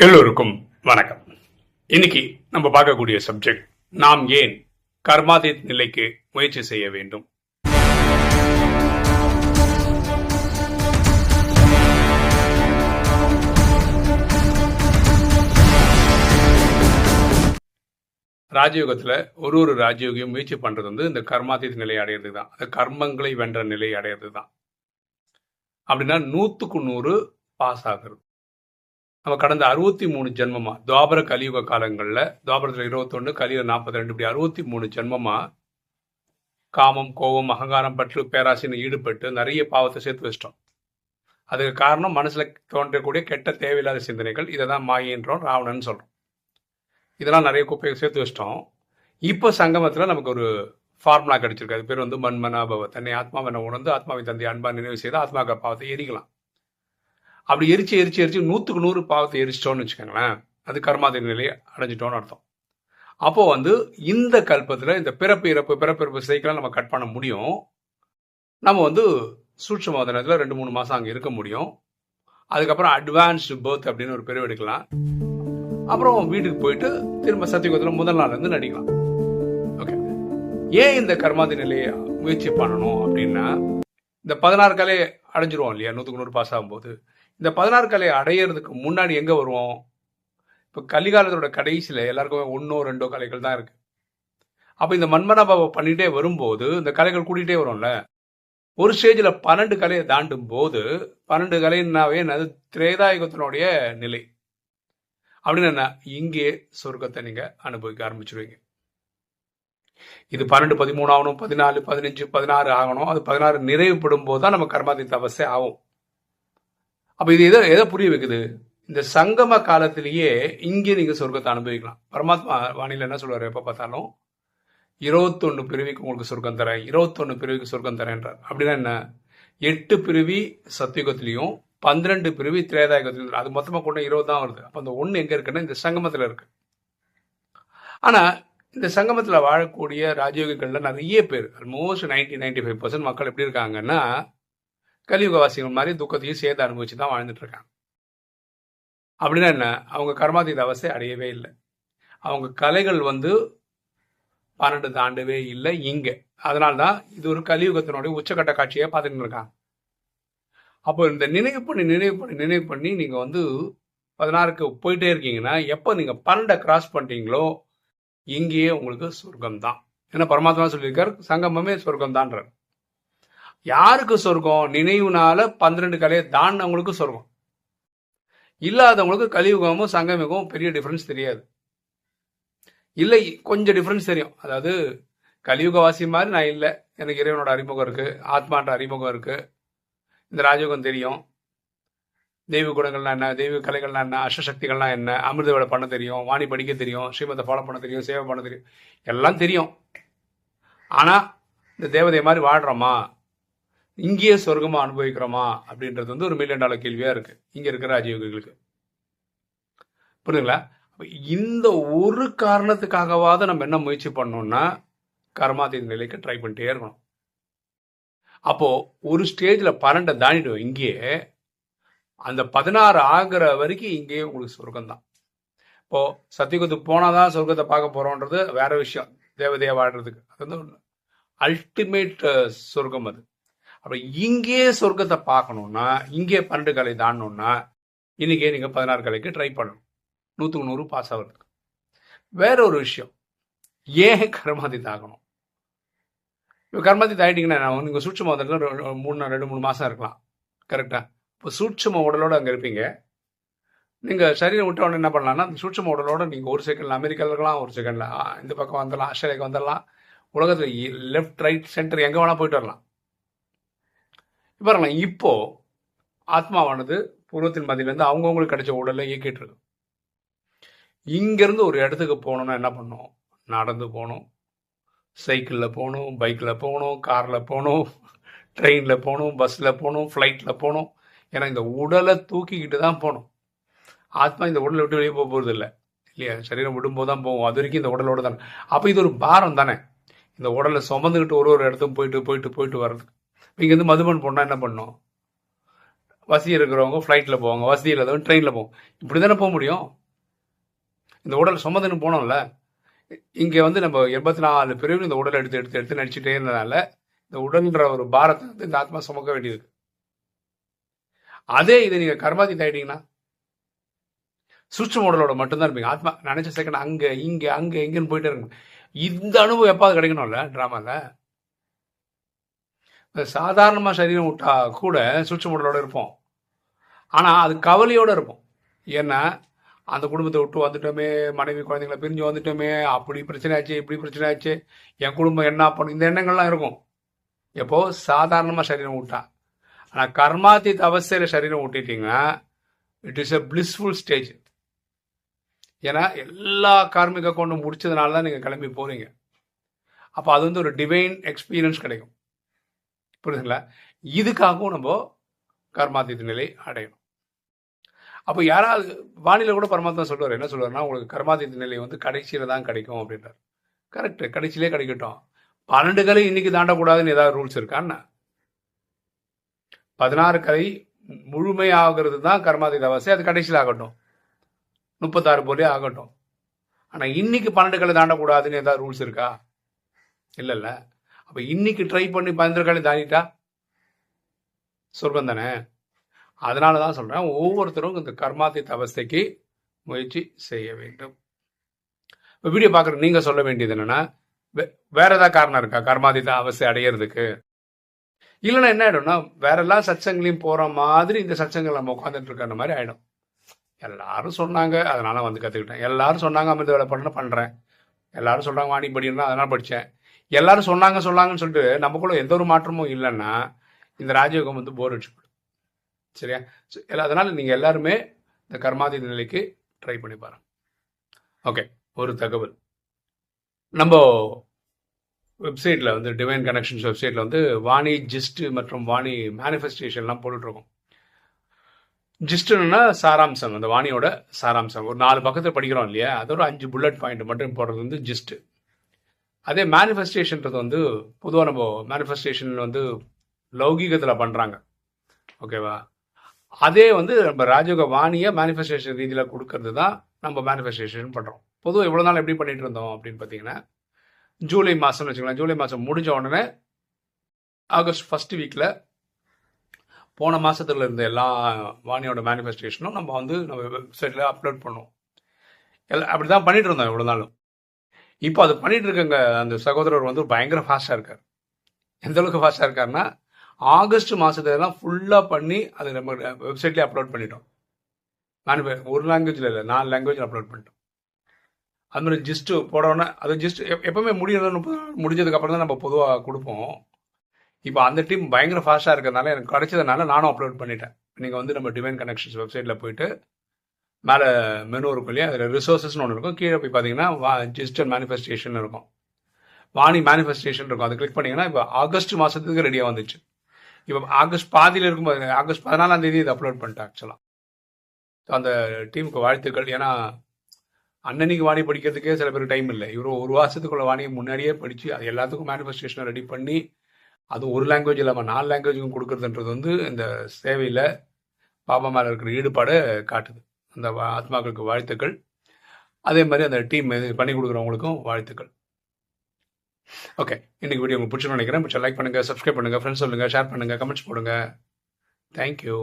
எல்லோருக்கும் வணக்கம். இன்னைக்கு நம்ம பார்க்கக்கூடிய சப்ஜெக்ட் நாம் ஏன் கர்மாதீத் நிலைக்கு முயற்சி செய்ய வேண்டும்? ராஜயோகத்துல ஒரு ஒரு ராஜயோகியும் முயற்சி பண்றது வந்து இந்த கர்மாதீத் நிலை அடையிறது தான். அந்த கர்மங்களை வென்ற நிலை அடையிறது தான். அப்படின்னா நூத்துக்கு நூறு பாஸ் ஆகுறது. நம்ம கடந்த அறுபத்தி மூணு ஜென்மமா துவாபர கலியுக காலங்களில் துவாபரத்தில் இருபத்தொன்று கலியுக நாற்பத்தி ரெண்டு இப்படி அறுபத்தி மூணு ஜென்மமா காமம் கோபம் அகங்காரம் பற்று பேராசின்னு ஈடுபட்டு நிறைய பாவத்தை சேர்த்து வச்சிட்டோம். அதுக்கு காரணம் மனசில் தோன்றக்கூடிய கெட்ட தேவையில்லாத சிந்தனைகள் இதை தான் மாயின்றோம் ராவணன் சொல்கிறோம் இதெல்லாம் நிறைய குப்பையை சேர்த்து வச்சிட்டோம். இப்போ சங்கமத்தில் நமக்கு ஒரு ஃபார்முலா கிடைச்சிருக்கு. அது பேர் வந்து மண்மனாபவ தன்னை ஆத்மாவை உணர்ந்து ஆத்மாவை தந்தை அன்பா நினைவு செய்து ஆத்மாக்க பாவத்தை எரிக்கலாம். அப்படி எரிச்சு எரிச்சு எரிச்சு நூற்றுக்கு நூறு பாவத்தை எரிச்சிட்டோம்னு வச்சுக்கோங்களேன். அது கர்மாதி நிலையை அடைஞ்சிட்டோம்னு அர்த்தம். அப்போ வந்து இந்த கல்பத்தில் இந்த பிறப்பு இறப்பு பிறப்பிறப்பு சைக்கிளாக நம்ம கட் பண்ண முடியும். நம்ம வந்து சூட்சமாத நேரத்தில் ரெண்டு மூணு மாதம் அங்கே இருக்க முடியும். அதுக்கப்புறம் அட்வான்ஸ்டு பர்த் அப்படின்னு ஒரு பிரிவு எடுக்கலாம். அப்புறம் வீட்டுக்கு போயிட்டு திரும்ப சத்தியகுதத்தில் முதல் நாள்லேருந்து நடிக்கலாம். ஓகே ஏன் இந்த கர்மாதி நிலையை முயற்சி பண்ணணும் அப்படின்னா இந்த பதினாறு கலை அடைஞ்சிருவோம் இல்லையா? நூற்றுக்கு நூறு பாஸ் ஆகும்போது. இந்த பதினாறு கலை அடையிறதுக்கு முன்னாடி எங்கே வருவோம்? இப்போ கலிகாலத்தோட கடைசியில் எல்லாருக்குமே ஒன்றோ ரெண்டோ கலைகள் தான் இருக்குது அப்போ இந்த மன்மனாபாவை பண்ணிகிட்டே வரும்போது இந்த கலைகள் கூட்டிகிட்டே வரும்ல? ஒரு ஸ்டேஜில் பன்னெண்டு கலையை தாண்டும் போது பன்னெண்டு கலைன்னாவே அது திரேதாயுகத்தினுடைய நிலை. அப்படின்னு என்ன? இங்கே சொர்க்கத்தை நீங்கள் அனுபவிக்க ஆரம்பிச்சிருவீங்க. இது பன்னெண்டு பதிமூணு ஆகணும் பதினாலு பதினஞ்சு பதினாறு ஆகணும். அது பதினாறு நிறைவுபடும் போது தான் நம்ம கர்மாதி தபஸே ஆகும். அப்ப இது எதை எதை புரிய வைக்குது? இந்த சங்கம காலத்திலேயே இங்கே நீங்க சொர்க்கத்தை அனுபவிக்கலாம். பரமாத்மா வானில என்ன சொல்றாரு எப்ப பார்த்தாலும்? இருபத்தொன்னு பிரிவிக்கு உங்களுக்கு சொர்க்கம் தரேன். இருபத்தொன்னு பிரிவிக்கு சொர்க்கம் தரேன்றார். அப்படின்னா என்ன? எட்டு பிரிவி சத்தியுகத்திலையும் பன்னிரெண்டு பிரிவி திரேதாயுகத்திலையும். அது மொத்தமாக கொண்ட இருபது தான் வருது. அப்போ அந்த ஒன்று எங்கே இருக்குன்னா இந்த சங்கமத்தில் இருக்கு. ஆனால் இந்த சங்கமத்தில் வாழக்கூடிய ராஜயோகிகளில் நிறைய பேர் almost ninety ninety five percent மக்கள் எப்படி இருக்காங்கன்னா கலியுகவாசிகள் மாதிரி துக்கத்தையும் சேர்த்து அனுபவிச்சு தான் வாழ்ந்துட்டு இருக்காங்க. அப்படின்னா என்ன? அவங்க கர்மாதீத அவஸ்தை அடையவே இல்லை. அவங்க கலைகள் வந்து பன்னெண்டு தாண்டவே இல்லை இங்கே. அதனால்தான் இது ஒரு கலியுகத்தினுடைய உச்சக்கட்ட காட்சியை பார்த்துட்டு இருக்காங்க. அப்போ இந்த நினைவு பண்ணி நினைவு பண்ணி நினைவு பண்ணி நீங்கள் வந்து பதினாறுக்கு போயிட்டே இருக்கீங்கன்னா எப்போ நீங்கள் பன்னெண்டை கிராஸ் பண்ணிட்டீங்களோ இங்கேயே உங்களுக்கு சொர்க்கம் தான் ஏன்னா பரமாத்மா சொல்லியிருக்கார் சங்கமமே சொர்க்கம்தான்றார். யாருக்கு சொர்க்கம்? நினைவுனால பன்னிரெண்டு கலையை தாண்டவங்களுக்கு சொர்க்கம். இல்லாதவங்களுக்கு கலியுகமும் சங்கமிகமும் பெரிய டிஃபரன்ஸ் தெரியாது. இல்லை கொஞ்சம் டிஃபரன்ஸ் தெரியும். அதாவது கலியுகவாசி மாதிரி நான் இல்லை. எனக்கு இறைவனோட அறிமுகம் இருக்கு ஆத்மான்ற அறிமுகம் இருக்கு. இந்த ராஜயோகம் தெரியும். தெய்வ குணங்கள்னா என்ன? தெய்வ கலைகள்னா என்ன? அஷ்டசக்திகள்லாம் என்ன? அமிர்த வேலை பண்ண தெரியும் வாணி படிக்க தெரியும் ஸ்ரீமத்தை ஃபாலோ பண்ண தெரியும் சேவை பண்ண தெரியும். எல்லாம் தெரியும். ஆனால் இந்த தேவதை மாதிரி வாழ்கிறோமா இங்கேயே சொர்க்கமாக அனுபவிக்கிறோமா? அப்படின்றது வந்து ஒரு மில்லியன் டாலர் கேள்வியாக இருக்குது இங்கே இருக்கிற ராஜயோகிகளுக்கு. புரியுதுங்களா? இந்த ஒரு காரணத்துக்காகவாவது நம்ம என்ன முயற்சி பண்ணோம்னா கர்மாதீத நிலைக்கு ட்ரை பண்ணிட்டே இருக்கணும். அப்போது ஒரு ஸ்டேஜில் பன்னெண்டை தாண்டிடுவோம். இங்கேயே அந்த பதினாறு ஆகிற வரைக்கும் இங்கேயே உங்களுக்கு சொர்க்கம்தான். இப்போ சத்தியகுத்து போனாதான் சொர்க்கத்தை பார்க்க போறோன்றது வேற விஷயம். தேவதேவாடுறதுக்கு வாழ்றதுக்கு. அது வந்து அல்டிமேட் சொர்க்கம் அது. அப்ப இங்கே சொர்க்கத்தை பார்க்கணும்னா இங்கே பன்னெண்டு கலை தாண்டணும்னா இன்னைக்கே நீங்க பதினாறு கலைக்கு ட்ரை பண்ணணும். நூற்றுக்கு நூறு பாஸ் ஆகிறதுக்கு. வேற ஒரு விஷயம். ஏன் கர்மாதி தாக்கணும் இப்போ கர்மாதி தாயிட்டீங்கன்னா நீங்கள் சூட்சம உடலுல மூணு ரெண்டு மூணு மாதம் இருக்கலாம். கரெக்டாக இப்போ சூட்சம உடலோடு அங்கே இருப்பீங்க. நீங்கள் சரீரம் விட்ட உடனே என்ன பண்ணலாம்னா அந்த சூட்சம உடலோட நீங்கள் ஒரு செகண்டில் அமெரிக்காவில் இருக்கலாம் ஒரு செகண்டில் இந்த பக்கம் வந்துடலாம் ஆஸ்திரேலியாவுக்கு வந்துடலாம். உலகத்தில் லெஃப்ட் ரைட் சென்டர் எங்கே வேணால் போயிட்டு வரலாம். இப்போ வரலாம் இப்போது ஆத்மாவானது பூர்வத்தின் மதியிலேருந்து அவங்கவுங்களுக்கு கிடைச்ச உடலில் இயக்கிட்டு இருக்கு. இங்கேருந்து ஒரு இடத்துக்கு போகணுன்னா என்ன பண்ணணும் நடந்து போகணும். சைக்கிளில் போகணும் பைக்கில் போகணும் காரில் போகணும் ட்ரெயினில் போகணும் பஸ்ஸில் போகணும் ஃப்ளைட்டில் போகணும். ஏன்னா இந்த உடலை தூக்கிக்கிட்டு தான் போகணும். ஆத்மா இந்த உடலை விட்டு வெளியே போக போகிறது இல்லை இல்லையா? சரீரம் விடும்போது தான் போகும் அது வரைக்கும் இந்த உடலோட தானே. அப்போ இது ஒரு பாரம் தானே. இந்த உடலை சுமந்துக்கிட்டு ஒரு ஒரு இடத்துக்கும் போயிட்டு போயிட்டு போயிட்டு வர்றது இங்கேருந்து மதுபன் போனால் என்ன பண்ணும்? வசதி இருக்கிறவங்க ஃப்ளைட்டில் போவாங்க. வசதி இல்லாதவங்க ட்ரெயினில் போவோம் இப்படி தானே போக முடியும்? இந்த உடலை சுமந்துன்னு போனோம்ல. இங்கே வந்து நம்ம எண்பத்தி நாலு பிரிவு இந்த உடலை எடுத்து எடுத்து எடுத்து நடிச்சுட்டே இருந்தனால இந்த உடல்ன்ற ஒரு பாரத்தை வந்து இந்த ஆத்மா சுமக்க வேண்டியது அதே இதை நீங்கள் கர்மாதி ஆயிட்டீங்கன்னா சூட்சம் உடலோட மட்டும்தான் இருப்பீங்க. ஆத்மா நினைச்ச செகண்ட் அங்கே இங்கே அங்கே எங்கேன்னு போயிட்டே இருக்கும் இந்த அனுபவம் எப்பாவது கிடைக்கணும்ல ட்ராமாவில் சாதாரணமாக சரீரம் விட்டா கூட சூட்சம் மோடலோட இருப்போம். ஆனால் அது கவலையோடு இருப்போம். ஏன்னா அந்த குடும்பத்தை விட்டு வந்துட்டோமே மனைவி குழந்தைங்களை பிரிஞ்சு வந்துட்டோமே அப்படி பிரச்சனை ஆச்சு இப்படி பிரச்சனை ஆச்சு என் குடும்பம் என்ன பண்ணும் இந்த எண்ணங்கள்லாம் இருக்கும். எப்போ? சாதாரணமாக சரீரம் விட்டா. ஆனால் கர்மாதி அவசிய சரீரம் விட்டுட்டீங்கன்னா it is a blissful stage ஏன்னா எல்லா கார்மிக கொண்டு முடிச்சதுனால தான் நீங்கள் கிளம்பி போகிறீங்க அப்போ அது வந்து ஒரு டிவைன் எக்ஸ்பீரியன்ஸ் கிடைக்கும். புரியுதுங்களா? இதுக்காகவும் நம்ம கர்மாதித்த நிலை அடையணும். அப்போ யாராவது வானிலை கூட பரமாத்மா சொல்லுவார். என்ன சொல்லுவார்னா உங்களுக்கு கர்மாதித்த நிலை வந்து கடைசியில் தான் கிடைக்கும் அப்படின்றார். கரெக்ட் கடைசியிலே கிடைக்கட்டும். பன்னெண்டு கலை இன்னைக்கு தாண்டக்கூடாதுன்னு ஏதாவது ரூல்ஸ் இருக்கான்னு பதினாறு கலை முழுமையாகிறது தான் கர்மாதி அவசியம் அது கடைசியில் ஆகட்டும். முப்பத்தாறு போலே ஆகட்டும். ஆனால் இன்னைக்கு பன்னெண்டு கலை தாண்டக்கூடாதுன்னு ஏதாவது ரூல்ஸ் இருக்கா? இல்லைல்ல அப்போ இன்னைக்கு ட்ரை பண்ணி பன்னெண்டு கலை தாண்டிட்டா? சொர்க்கம் தானே? அதனால தான் சொல்கிறேன் ஒவ்வொருத்தரும் இந்த கர்மாதித்த அவஸ்தைக்கு முயற்சி செய்ய வேண்டும். இப்போ வீடியோ பார்க்குற நீங்கள் சொல்ல வேண்டியது என்னென்னா வேற ஏதாவது காரணம் இருக்கா கர்மாதித்த அவஸ்தை அடையிறதுக்கு? இல்லைன்னா என்ன ஆயிடும்னா வேற எல்லா சச்சங்களையும் போற மாதிரி இந்த சச்சங்கள் நம்ம உட்காந்துட்டு இருக்கிற மாதிரி ஆயிடும். எல்லாரும் சொன்னாங்க அதனால வந்து கத்துக்கிட்டேன். எல்லாரும் சொன்னாங்க அமிர்த வேலை பண்ண பண்றேன். எல்லாரும் சொல்றாங்க வாணி படினா அதனால படித்தேன் எல்லாரும் சொன்னாங்க சொன்னாங்கன்னு சொல்லிட்டு நமக்குள்ள எந்த ஒரு மாற்றமும் இல்லைன்னா இந்த ராஜயோகம் வந்து போர் அடிச்சுப்படும் சரியா? அதனால நீங்க எல்லாருமே இந்த கர்மாதி நிலைக்கு ட்ரை பண்ணி பாருங்க. ஓகே ஒரு தகவல். நம்ம வெப்சைட்டில் வந்து டிவைன் கனெக்ஷன்ஸ் வெப்சைட்டில் வந்து வாணி ஜிஸ்ட் மற்றும் வாணி மேனிஃபெஸ்டேஷன்லாம் போட்டுட்ருக்கோம். ஜிஸ்ட்னா சாராம்சம். அந்த வாணியோட சாராம்சம். ஒரு நாலு பக்கத்தில் படிக்கிறோம் இல்லையா? அதோட அஞ்சு புல்லட் பாயிண்ட் மட்டும் போடுறது வந்து ஜிஸ்ட் அதே மேனிஃபெஸ்டேஷன்றது வந்து பொதுவாக நம்ம மேனிஃபெஸ்டேஷன் வந்து லௌகீகத்தில் பண்ணுறாங்க ஓகேவா? அதே வந்து நம்ம ராஜயோக வாணியை மேனிஃபெஸ்டேஷன் ரீதியில் கொடுக்கறது தான் நம்ம மேனிஃபெஸ்டேஷன் பண்ணுறோம் பொதுவாக இவ்வளோ நாள் எப்படி பண்ணிகிட்டு இருந்தோம் அப்படின்னு பார்த்தீங்கன்னா ஜூலை மாதம்னு வச்சுக்கலாம் ஜூலை மாதம் முடிஞ்ச உடனே ஆகஸ்ட் ஃபஸ்ட் வீக்கில் போன மாதத்துல இருந்த எல்லா வாணியோட மேனிஃபெஸ்டேஷனும் நம்ம வந்து நம்ம வெப்சைட்டில் அப்லோட் பண்ணுவோம். எல்லாம் அப்படி தான் பண்ணிட்டு இருந்தோம் இவ்வளோ நாளும். இப்போ அது பண்ணிட்டு இருக்கங்க அந்த சகோதரர் வந்து பயங்கர ஃபாஸ்ட்டாக இருக்கார். எந்த அளவுக்கு ஃபாஸ்ட்டாக இருக்காருன்னா ஆகஸ்ட் மாதத்துலலாம் ஃபுல்லாக பண்ணி அதை நம்ம வெப்சைட்லேயே அப்லோட் பண்ணிட்டோம். மேனிஃபே ஒரு லாங்குவேஜில் இல்லை நாலு லாங்குவேஜில் அப்லோட் பண்ணிட்டோம். அது ஜிஸ்ட்டு போடவுடனே அது ஜிஸ்ட் எப்பவுமே முடியணும் முடிஞ்சதுக்கப்புறம் தான் நம்ம பொதுவாக கொடுப்போம். இப்போ அந்த டீம் பயங்கர ஃபாஸ்ட்டாக இருக்கிறதுனால எனக்கு கிடைச்சதுனால நானும் அப்லோட் பண்ணிட்டேன். நீங்கள் வந்து நம்ம டிவைன் கனெக்ஷன்ஸ் வெப்சைட்டில் போயிட்டு மேலே மெனு இருக்கும் இல்லையா அதில் ரிசோர்ஸஸ்னு ஒன்று இருக்கும். கீழே போய் பார்த்தீங்கன்னா வா டிஜிட்டல் மேனிஃபெஸ்டேஷன் இருக்கும். வாணி மேனிஃபெஸ்டேஷன் இருக்கும். அதை கிளிக் பண்ணிங்கன்னா இப்போ ஆகஸ்ட் மாதத்துக்கு ரெடியாக வந்துச்சு. இப்போ ஆகஸ்ட் பாதியில் இருக்கும்போது ஆகஸ்ட் பதினாலாம் தேதி இதை அப்லோட் பண்ணிட்டேன் ஆக்சுவலாக அந்த டீமுக்கு வாழ்த்துக்கள். ஏன்னா அன்னன்னைக்கு வாணி படிக்கிறதுக்கே சில பேருக்கு டைம் இல்லை. இவர் ஒரு வருஷத்துக்குள்ள வாணியை முன்னாடியே படித்து அது எல்லாத்துக்கும் மேனிஃபெஸ்டேஷனை ரெடி பண்ணி அது ஒரு லாங்குவேஜ் இல்லாமல் நாலு லாங்குவேஜுக்கும் கொடுக்குறதுன்றது வந்து இந்த சேவையில் பாபா மேலே இருக்கிற ஈடுபாடை காட்டுது. அந்த ஆத்மாக்களுக்கு வாழ்த்துக்கள். அதே மாதிரி அந்த டீம் பண்ணி கொடுக்குறவங்களுக்கும் வாழ்த்துக்கள். ஓகே இன்னைக்கு வீடியோ உங்களுக்கு பிடிச்சுன்னு நினைக்கிறேன். பிடிச்ச லைக் பண்ணுங்கள் சப்ஸ்கிரைப் பண்ணுங்கள் ஃப்ரெண்ட்ஸ் சொல்லுங்கள் ஷேர் பண்ணுங்கள் கமெண்ட்ஸ் போடுங்க. தேங்க்யூ